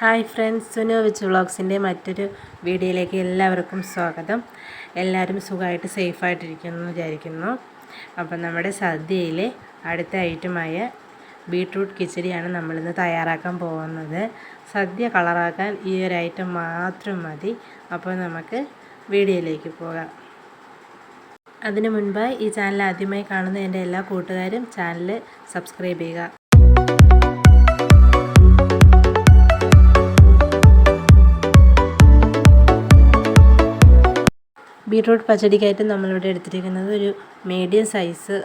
Hi friends സുനോ വിച്ച് വ്ളോഗ്സിന്റെ മറ്റൊരു വീഡിയോയിലേക്ക് എല്ലാവർക്കും സ്വാഗതം. എല്ലാവരും സുഖമായിട്ട് സേഫായിട്ടിരിക്കുന്നു എന്ന് വിചാരിക്കുന്നു. അപ്പം നമ്മുടെ സദ്യയിലെ അടുത്ത ഐറ്റമായ ബീട്രൂട്ട് കിച്ചടിയാണ് നമ്മളിന്ന് തയ്യാറാക്കാൻ പോകുന്നത്. സദ്യ കളറാക്കാൻ ഈ ഒരു ഐറ്റം മാത്രം മതി. അപ്പോൾ നമുക്ക് വീഡിയോയിലേക്ക് പോകാം. അതിനു മുൻപായി ഈ ചാനൽ ആദ്യമായി കാണുന്ന എന്റെ എല്ലാ കൂട്ടുകാരും ചാനൽ സബ്സ്ക്രൈബ് ചെയ്യുക. ബീട്രൂട്ട് പച്ചടിക്കായിട്ട് നമ്മളിവിടെ എടുത്തിരിക്കുന്നത് ഒരു മീഡിയം സൈസ്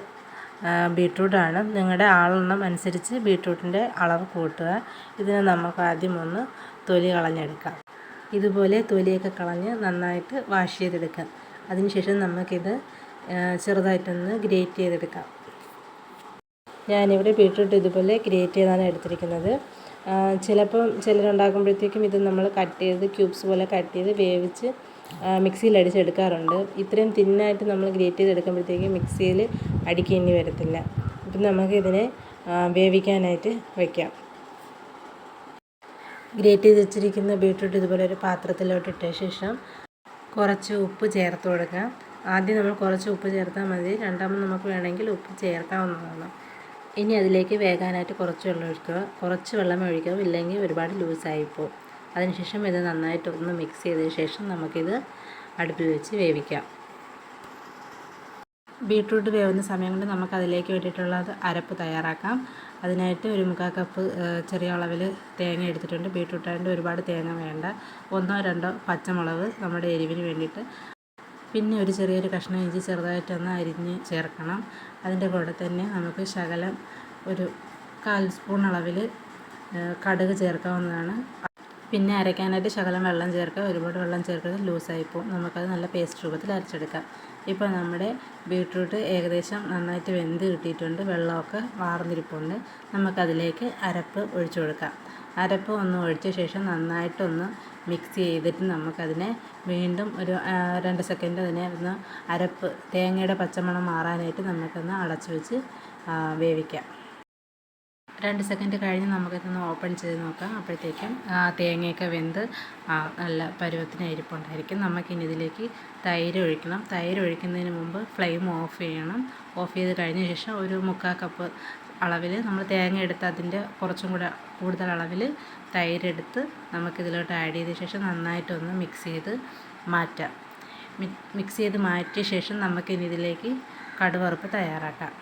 ബീട്രൂട്ടാണ്. നിങ്ങളുടെ ആളെണ്ണം അനുസരിച്ച് ബീട്രൂട്ടിന്റെ അളവ് കൂട്ടുക. ഇതിനെ നമുക്ക് ആദ്യം ഒന്ന് തൊലി കളഞ്ഞെടുക്കാം. ഇതുപോലെ തൊലിയൊക്കെ കളഞ്ഞ് നന്നായിട്ട് വാഷ് ചെയ്തെടുക്കാം. അതിനുശേഷം നമുക്കിത് ചെറുതായിട്ടൊന്ന് ഗ്രേറ്റ് ചെയ്തെടുക്കാം. ഞാനിവിടെ ബീട്രൂട്ട് ഇതുപോലെ ഗ്രേറ്റ് ചെയ്താണ് എടുത്തിരിക്കുന്നത്. ചിലപ്പം ചിലരുണ്ടാക്കുമ്പോഴത്തേക്കും ഇത് നമ്മൾ കട്ട് ചെയ്ത് ക്യൂബ്സ് പോലെ കട്ട് ചെയ്ത് വേവിച്ച് മിക്സിയിൽ അടിച്ചെടുക്കാറുണ്ട്. ഇത്രയും തിന്നായിട്ട് നമ്മൾ ഗ്രേറ്റ് ചെയ്തെടുക്കുമ്പോഴത്തേക്കും മിക്സിയിൽ അടിക്കേണ്ടി വരത്തില്ല. അപ്പം നമുക്കിതിനെ വേവിക്കാനായിട്ട് വയ്ക്കാം ഗ്രേറ്റ് ചെയ്ത് വെച്ചിരിക്കുന്ന ബീട്രൂട്ട് ഇതുപോലെ ഒരു പാത്രത്തിലോട്ട് ഇട്ട ശേഷം കുറച്ച് ഉപ്പ് ചേർത്ത് കൊടുക്കാം. ആദ്യം നമ്മൾ കുറച്ച് ഉപ്പ് ചേർത്താൽ മതി. രണ്ടാമത് നമുക്ക് വേണമെങ്കിൽ ഉപ്പ് ചേർക്കാവുന്നതാണ്. ഇനി അതിലേക്ക് വേകാനായിട്ട് കുറച്ച് വെള്ളം ഒഴിക്കുക. കുറച്ച് വെള്ളം ഒഴിക്കുക ഇല്ലെങ്കിൽ ഒരുപാട് ലൂസായിപ്പോവും അതിനുശേഷം ഇത് നന്നായിട്ട് ഒന്ന് മിക്സ് ചെയ്തതിന് ശേഷം നമുക്കിത് അടുപ്പിൽ വെച്ച് വേവിക്കാം. ബീട്രൂട്ട് വേവുന്ന സമയം കൊണ്ട് നമുക്ക് അതിലേക്ക് വേണ്ടിയിട്ടുള്ള അരപ്പ് തയ്യാറാക്കാം. അതിനായിട്ട് ഒരു മുക്കാൽ കപ്പ് ചെറിയ അളവിൽ തേങ്ങ എടുത്തിട്ടുണ്ട്. ബീട്രൂട്ടായിട്ട് ഒരുപാട് തേങ്ങ വേണ്ട. ഒന്നോ രണ്ടോ പച്ചമുളക് നമ്മുടെ എരിവിന് വേണ്ടിയിട്ട്. പിന്നെ ഒരു ചെറിയൊരു കഷ്ണം ഇഞ്ചി ചെറുതായിട്ടൊന്ന് അരിഞ്ഞ് ചേർക്കണം. അതിന്റെ കൂടെ തന്നെ നമുക്ക് ശകലം ഒരു കാൽ സ്പൂൺ അളവിൽ കടുക് ചേർക്കാവുന്നതാണ്. പിന്നെ അരയ്ക്കാനായിട്ട് ശകലം വെള്ളം ചേർക്കുക ഒരുപാട് വെള്ളം ചേർക്കുന്നത് ലൂസായി പോകും. നമുക്കത് നല്ല പേസ്റ്റ് രൂപത്തിൽ അരച്ചെടുക്കാം. ഇപ്പോൾ നമ്മുടെ ബീട്രൂട്ട് ഏകദേശം നന്നായിട്ട് വെന്ത് കിട്ടിയിട്ടുണ്ട്. വെള്ളമൊക്കെ വാർന്നിരിപ്പുണ്ട്. നമുക്കതിലേക്ക് അരപ്പ് ഒഴിച്ചു കൊടുക്കാം. അരപ്പ് ഒന്ന് ഒഴിച്ച ശേഷം നന്നായിട്ടൊന്ന് മിക്സ് ചെയ്തിട്ട് നമുക്കതിനെ വീണ്ടും ഒരു രണ്ട് സെക്കൻഡ് അതിനെ ഒന്ന് അരപ്പ് തേങ്ങയുടെ പച്ചമണം മാറാനായിട്ട് നമുക്കൊന്ന് അടച്ചു വെച്ച് വേവിക്കാം. രണ്ട് സെക്കൻഡ് കഴിഞ്ഞ് നമുക്കിതൊന്ന് ഓപ്പൺ ചെയ്ത് നോക്കാം. അപ്പോഴത്തേക്കും തേങ്ങയൊക്കെ വെന്ത് നല്ല പരുവത്തിന് ഇരിപ്പുണ്ടായിരിക്കും നമുക്കിനി ഇതിലേക്ക് തൈര് ഒഴിക്കണം. തൈര് ഒഴിക്കുന്നതിന് മുമ്പ് ഫ്ലെയിം ഓഫ് ചെയ്യണം. ഓഫ് ചെയ്ത് കഴിഞ്ഞ ശേഷം ഒരു മുക്കാൽ കപ്പ് അളവിൽ നമ്മൾ തേങ്ങ എടുത്ത് അതിന്റെ കുറച്ചും കൂടെ കൂടുതൽ അളവിൽ തൈരെടുത്ത് നമുക്കിതിലോട്ട് ആഡ് ചെയ്ത ശേഷം നന്നായിട്ടൊന്ന് മിക്സ് ചെയ്ത് മാറ്റാം. മിക്സ് ചെയ്ത് മാറ്റിയ ശേഷം നമുക്കിനി ഇതിലേക്ക് കടുവറുപ്പ് തയ്യാറാക്കാം.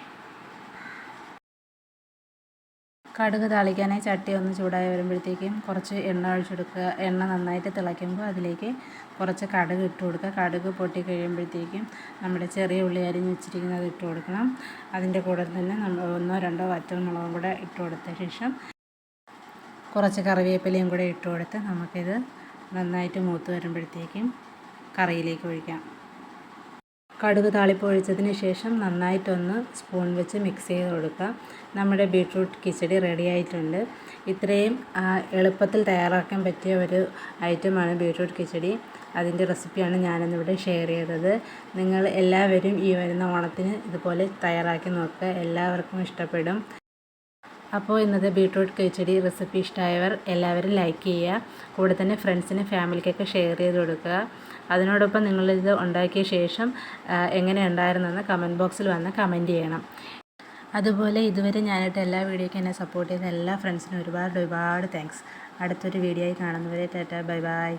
കടുക് താളിക്കാനായി ചട്ടി ഒന്ന് ചൂടായി വരുമ്പോഴത്തേക്കും കുറച്ച് എണ്ണ ഒഴിച്ചെടുക്കുക എണ്ണ നന്നായിട്ട് തിളയ്ക്കുമ്പോൾ അതിലേക്ക് കുറച്ച് കടുക് ഇട്ട് കൊടുക്കുക. കടുക് പൊട്ടി കഴിയുമ്പോഴത്തേക്കും നമ്മുടെ ചെറിയ ഉള്ളി അരിഞ്ഞ് വെച്ചിരിക്കുന്നത് ഇട്ട് കൊടുക്കണം. അതിന്റെ കൂടെ തന്നെ നമ്മൾ ഒന്നോ രണ്ടോ വറ്റൽമുളകും കൂടെ ഇട്ട് കൊടുത്ത ശേഷം കുറച്ച് കറിവേപ്പിലയും കൂടെ ഇട്ട് കൊടുത്ത് നമുക്കിത് നന്നായിട്ട് മൂത്ത് വരുമ്പോഴത്തേക്കും കറിയിലേക്ക് ഒഴിക്കാം. കടുക് താളിപ്പ് ഒഴിച്ചതിന് ശേഷം നന്നായിട്ടൊന്ന് സ്പൂൺ വെച്ച് മിക്സ് ചെയ്ത് കൊടുക്കുക. നമ്മുടെ ബീട്രൂട്ട് കിച്ചടി റെഡി ആയിട്ടുണ്ട്. ഇത്രയും എളുപ്പത്തിൽ തയ്യാറാക്കാൻ പറ്റിയ ഒരു ഐറ്റമാണ് ബീട്രൂട്ട് കിച്ചടി. അതിന്റെ റെസിപ്പിയാണ് ഞാനിന്നിവിടെ ഷെയർ ചെയ്തത്. നിങ്ങൾ എല്ലാവരും ഈ വരുന്ന ഓണത്തിന് ഇതുപോലെ തയ്യാറാക്കി നോക്കുക. എല്ലാവർക്കും ഇഷ്ടപ്പെടും. അപ്പോൾ ഇന്നത്തെ ബീട്രൂട്ട് കിച്ചടി റെസിപ്പി ഇഷ്ടമായവർ എല്ലാവരും ലൈക്ക് ചെയ്യുക. കൂടെ തന്നെ ഫ്രണ്ട്സിന് ഫാമിലിക്കൊക്കെ ഷെയർ ചെയ്ത് കൊടുക്കുക. അതിനോടൊപ്പം നിങ്ങളിത് ഉണ്ടാക്കിയ ശേഷം എങ്ങനെ ഉണ്ടായിരുന്നെന്ന് കമന്റ് ബോക്സിൽ വന്ന് കമന്റ് ചെയ്യണം. അതുപോലെ ഇതുവരെ ഞാനിട്ട് എല്ലാ വീഡിയോയ്ക്കും എന്നെ സപ്പോർട്ട് ചെയ്ത എല്ലാ ഫ്രണ്ട്സിനും ഒരുപാട് ഒരുപാട് താങ്ക്സ് അടുത്തൊരു വീഡിയോ ആയി കാണുന്നവരെ ടാറ്റ ബൈ ബൈ.